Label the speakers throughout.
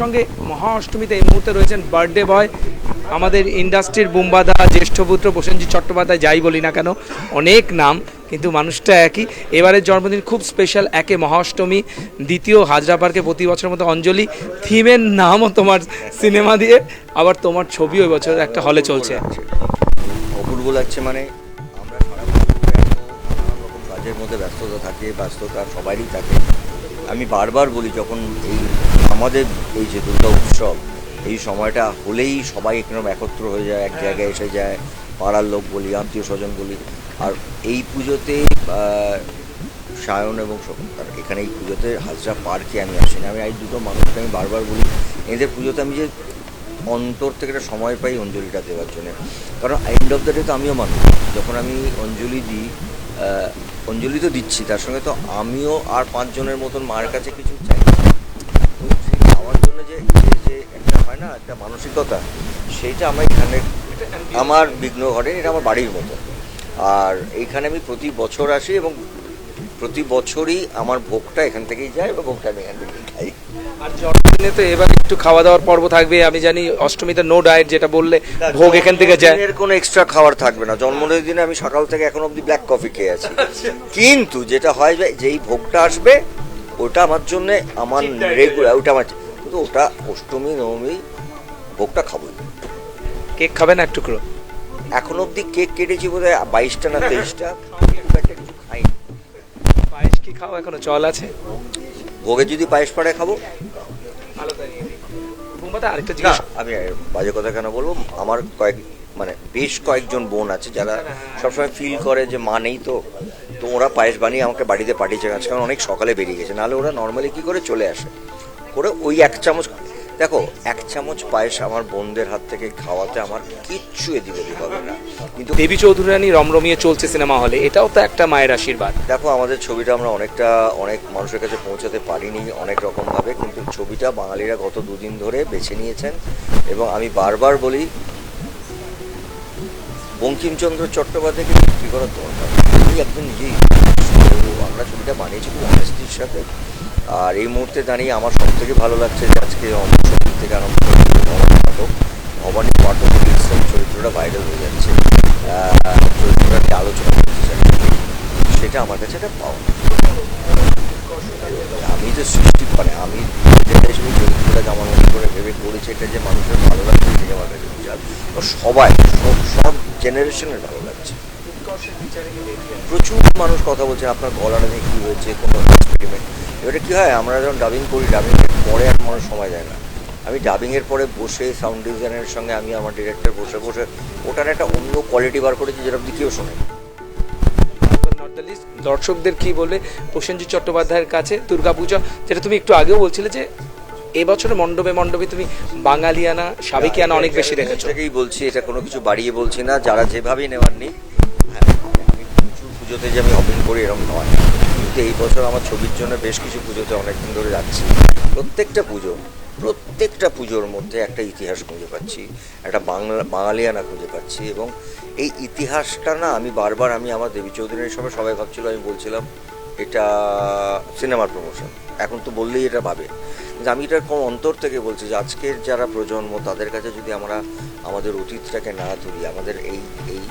Speaker 1: সঙ্গে মহা অষ্টমীতে এই মুহূর্তে রয়েছেন বার্থডে বয় আমাদের ইন্ডাস্ট্রির বুম্বাদা জ্যেষ্ঠ পুত্র প্রসেনজিৎ চট্টোপাধ্যায়, যাই বলি না কেন, অনেক নাম, কিন্তু মানুষটা একই। এবারের জন্মদিন খুব স্পেশাল একে মহা অষ্টমী দ্বিতীয় হাজরা পার্কে প্রতি বছরের মতো অঞ্জলি থিমের নামও তোমার সিনেমা দিয়ে, আবার তোমার ছবিও বছর একটা হলে চলছে।
Speaker 2: অপূর্ব লাগছে মানে আমরা সারা কাজের মধ্যে ব্যস্ততা থাকে, ব্যস্ততা সবারই থাকে। আমি বারবার বলি যখন এই আমাদের এই যে দুর্গা উৎসব এই সময়টা হলেই সবাই একরকম একত্র হয়ে যায় এক জায়গায় এসে যায় পাড়ার লোক বলি আত্মীয় স্বজন বলি। আর এই পুজোতে সায়ন এবং শকুন্তর এখানে এই পুজোতে হাজরা পার্কে আমি আসিনি। আমি এই দুটো মানুষকে আমি বারবার বলি এদের পুজোতে আমি যে অন্তর থেকে একটা সময় পাই অঞ্জলিটা দেওয়ার জন্য। কারণ এন্ড অফ দ্য ডে তো আমিও মানুষ। যখন আমি অঞ্জলি দিই অঞ্জলি তো দিচ্ছি, তার সঙ্গে তো আমিও আর পাঁচজনের মতন মায়ের কাছে কিছু চাই। সেই খাওয়ার জন্য যে যে যে একটা হয় না, একটা মানসিকতা, সেইটা আমার এখানে, আমার বিঘ্ন ঘটে এটা আমার বাড়ির মতো। আর এইখানে আমি প্রতি বছর আসি এবং প্রতি বছরই আমার ভোগটা এখান থেকেই যায় এবং ভোগটা আমি এখান থেকেই খাই।
Speaker 1: আর জন্মদিনে তো এবার একটু খাওয়া দাওয়ার পর্ব থাকবে আমি জানি অষ্টমীতে নো ডায়েট যেটা বললে ভোগ এখান থেকে যায়।
Speaker 2: এর কোনো এক্সট্রা খাবার থাকবে না। জন্মদিনের দিনে আমি সকাল থেকে এখন অবধি ব্ল্যাক কফি খেয়ে আছি। কিন্তু যেটা হয় যেই ভোগটা আসবে ওটা আমার জন্য আমার রেগুলার ওটা আমার কিন্তু ওটা অষ্টমী নবমী ভোগটা খাবোই।
Speaker 1: কেক খাবে না এক টুকরো?
Speaker 2: এখন অবধি কেক কেটেছি বোধ হয় বাইশটা না তেইশটা খুব একটা কিছু খাইনি
Speaker 1: পায়েস কি খাও এখনও? চল আছে?
Speaker 2: ভোগে যদি পায়েস পাড়ায় খাব।
Speaker 1: আরেকটা জিজ্ঞেস
Speaker 2: আমি বাজে কথা কেন বলব? আমার কয়েক মানে বেশ কয়েকজন বোন আছে যারা সবসময় ফিল করে যে মা নেই তো। তো ওরা পায়েস বানিয়ে আমাকে বাড়িতে পাঠিয়েছে। আজকে কারণ অনেক সকালে বেরিয়ে গেছে। নাহলে ওরা নর্মালি কি করে চলে আসে? করে ওই এক চামচ দেখো এক চামচ পায়েস আমার বোনদের হাত থেকে খাওয়াতে আমার কিচ্ছু এদিক ওদিক হবে না। কিন্তু
Speaker 1: দেবী চৌধুরী রানী রমরমিয়ে চলছে সিনেমা হলে এটাও তো একটা মায়ের আশীর্বাদ।
Speaker 2: দেখো আমাদের ছবিটা আমরা অনেকটা অনেক মানুষের কাছে পৌঁছাতে পারিনি অনেক রকমভাবে কিন্তু ছবিটা বাঙালিরা গত দুদিন ধরে বেছে নিয়েছেন এবং আমি বারবার বলি বঙ্কিমচন্দ্র চট্টোপাধ্যায়কে বিক্রি করার দরকার একজন নিজেই আমরা ছবিটা বানিয়েছি খুব অনেস্টির সাথে। আর এই মুহূর্তে দাঁড়িয়ে আমার সব থেকে ভালো লাগছে যে আজকে অমর সংগীত থেকে আরম্ভ করে ভবানী পাঠক ভবানী পাঠক চরিত্রটা ভাইরাল হয়ে যাচ্ছে। আহ, চরিত্রটা নিয়ে আলোচনা করছে চারিদিকে। সেটা আমার কাছে একটা পাওয়া আমি যে সৃষ্টি মানে আমি যেটা হিসেবে চরিত্রটাকে আমার মনে করে ভেবে করেছি এটা যে মানুষের ভালো লাগছে সেটা আমার কাছে সবাই সব সব জেনারেশনের ভালো প্রচুর মানুষ কথা বলছে আপনার গলাটা নিয়ে কী হয়েছে কোনো এক্সপেরিমেন্ট এবারে কী হয় আমরা যখন ডাবিং করি ডাবিংয়ের পরে আর মানুষ সময় দেয় না। আমি ডাবিংয়ের পরে বসে সাউন্ড ডিজাইনের সঙ্গে আমি আমার ডিরেক্টর বসে বসে ওটার একটা অন্য কোয়ালিটি বার করেছি যেটা অব্দি কেউ শোনে
Speaker 1: Not the least, দর্শকদের কি বলবে প্রসেনজিৎ চট্টোপাধ্যায়ের কাছে দুর্গাপূজা যেটা তুমি একটু আগেও বলছিলে যে এবছর মণ্ডপে মণ্ডপে তুমি বাঙালিয়ানা সাবেকিয়ানা অনেক বেশি
Speaker 2: এটাকেই বলছি এটা কোনো কিছু বাড়িয়ে বলছি না যারা যেভাবেই নেওয়ার নেই পুজোতে যে আমি হপিং করি এরকম নয়। কিন্তু এই বছর আমার ছবির জন্য বেশ কিছু পুজোতে অনেকদিন ধরে যাচ্ছি। প্রত্যেকটা পুজো, প্রত্যেকটা পুজোর মধ্যে একটা ইতিহাস খুঁজে পাচ্ছি, একটা বাংলা, বাঙালিয়ানা খুঁজে পাচ্ছি এবং এই ইতিহাসটা না আমি বারবার আমি আমার দেবী চৌধুরীর সময় সবাই ভাবছিল, আমি বলছিলাম, এটা সিনেমার প্রমোশন এখন তো বললেই এটা ভাবে কিন্তু আমি এটা কোন অন্তর থেকে বলছি যে আজকের যারা প্রজন্ম, তাদের কাছে যদি আমরা আমাদের অতীতটাকে না ধরি, আমাদের এই এই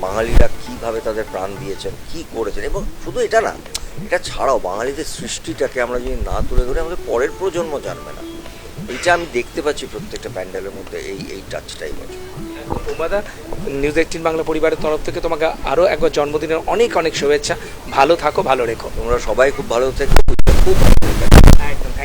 Speaker 2: বাঙালিরা কীভাবে তাদের প্রাণ দিয়েছেন কি করেছেন এবং শুধু এটা না এটা ছাড়াও বাঙালিদের সৃষ্টিটাকে আমরা যদি না তুলে ধরি আমাদের পরের প্রজন্ম জানবে না। এইটা আমি দেখতে পাচ্ছি প্রত্যেকটা প্যান্ডেলের মধ্যে এই এই টাচটাই বছর
Speaker 1: উমাদা নিউজ এইটিন বাংলা পরিবারের তরফ থেকে তোমাকে আরও একবার জন্মদিনের অনেক অনেক শুভেচ্ছা। ভালো থাকো ভালো রেখো।
Speaker 2: তোমরা সবাই খুব ভালো থেকো খুব